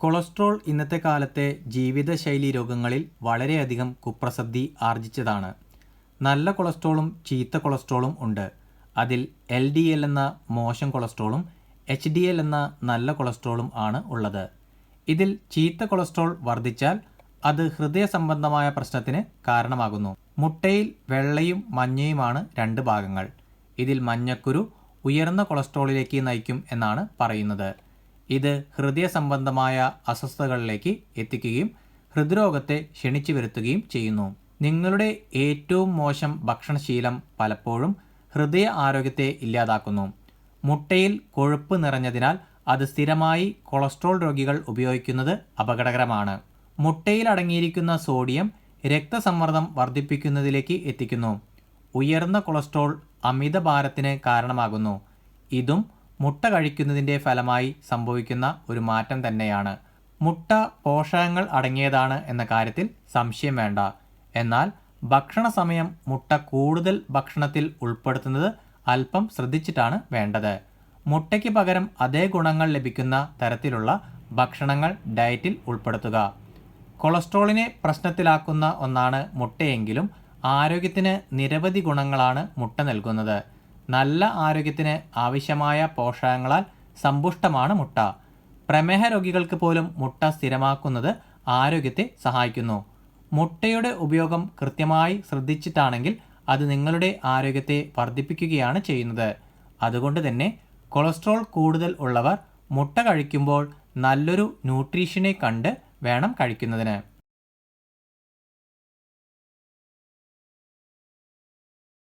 Cholesterol ഇന്നത്തെ കാലത്തെ ജീവിതശൈലി രോഗങ്ങളിൽ വളരെയധികം കുപ്രസിദ്ധി ആർജിച്ചതാണ്. നല്ല കൊളസ്ട്രോളും ചീത്ത കൊളസ്ട്രോളും ഉണ്ട്. അതിൽ എൽ ഡി എൽ എന്ന മോശം കൊളസ്ട്രോളും എച്ച് ഡി എൽ എന്ന നല്ല കൊളസ്ട്രോളും ആണ് ഉള്ളത്. ഇതിൽ ചീത്ത കൊളസ്ട്രോൾ വർദ്ധിച്ചാൽ അത് ഹൃദയ സംബന്ധമായ പ്രശ്നത്തിന് കാരണമാകുന്നു. മുട്ടയിൽ വെള്ളയും മഞ്ഞയുമാണ് രണ്ട് ഭാഗങ്ങൾ. ഇതിൽ മഞ്ഞക്കുരു ഉയർന്ന കൊളസ്ട്രോളിലേക്ക് നയിക്കും എന്നാണ് പറയുന്നത്. ഇത് ഹൃദയ സംബന്ധമായ അസ്വസ്ഥതകളിലേക്ക് എത്തിക്കുകയും ഹൃദ്രോഗത്തെ ക്ഷണിച്ചു വരുത്തുകയും ചെയ്യുന്നു. നിങ്ങളുടെ ഏറ്റവും മോശം ഭക്ഷണശീലം പലപ്പോഴും ഹൃദയ ആരോഗ്യത്തെ ഇല്ലാതാക്കുന്നു. മുട്ടയിൽ കൊഴുപ്പ് നിറഞ്ഞതിനാൽ അത് സ്ഥിരമായി കൊളസ്ട്രോൾ രോഗികൾ ഉപയോഗിക്കുന്നത് അപകടകരമാണ്. മുട്ടയിൽ അടങ്ങിയിരിക്കുന്ന സോഡിയം രക്തസമ്മർദ്ദം വർദ്ധിപ്പിക്കുന്നതിലേക്ക് എത്തിക്കുന്നു. ഉയർന്ന കൊളസ്ട്രോൾ അമിതഭാരത്തിന് കാരണമാകുന്നു. ഇതും മുട്ട കഴിക്കുന്നതിന്റെ ഫലമായി സംഭവിക്കുന്ന ഒരു മാറ്റം തന്നെയാണ്. മുട്ട പോഷകങ്ങൾ അടങ്ങിയതാണ് എന്ന കാര്യത്തിൽ സംശയം വേണ്ട. എന്നാൽ ഭക്ഷണ സമയം മുട്ട കൂടുതൽ ഭക്ഷണത്തിൽ ഉൾപ്പെടുത്തുന്നത് അല്പം ശ്രദ്ധിച്ചിട്ടാണ് വേണ്ടത്. മുട്ടയ്ക്ക് പകരം അതേ ഗുണങ്ങൾ ലഭിക്കുന്ന തരത്തിലുള്ള ഭക്ഷണങ്ങൾ ഡയറ്റിൽ ഉൾപ്പെടുത്തുക. കൊളസ്ട്രോളിനെ പ്രശ്നത്തിലാക്കുന്ന ഒന്നാണ് മുട്ടയെങ്കിലും ആരോഗ്യത്തിന് നിരവധി ഗുണങ്ങളാണ് മുട്ട നൽകുന്നത്. നല്ല ആരോഗ്യത്തിന് ആവശ്യമായ പോഷകങ്ങളാൽ സമ്പുഷ്ടമാണ് മുട്ട. പ്രമേഹ രോഗികൾക്ക് പോലും മുട്ട സ്ഥിരമാക്കുന്നത് ആരോഗ്യത്തെ സഹായിക്കുന്നു. മുട്ടയുടെ ഉപയോഗം കൃത്യമായി ശ്രദ്ധിച്ചിട്ടാണെങ്കിൽ അത് നിങ്ങളുടെ ആരോഗ്യത്തെ വർദ്ധിപ്പിക്കുകയാണ് ചെയ്യുന്നത്. അതുകൊണ്ട് തന്നെ കൊളസ്ട്രോൾ കൂടുതൽ ഉള്ളവർ മുട്ട കഴിക്കുമ്പോൾ നല്ലൊരു ന്യൂട്രീഷനെ കണ്ട് വേണം കഴിക്കുന്നതിന്.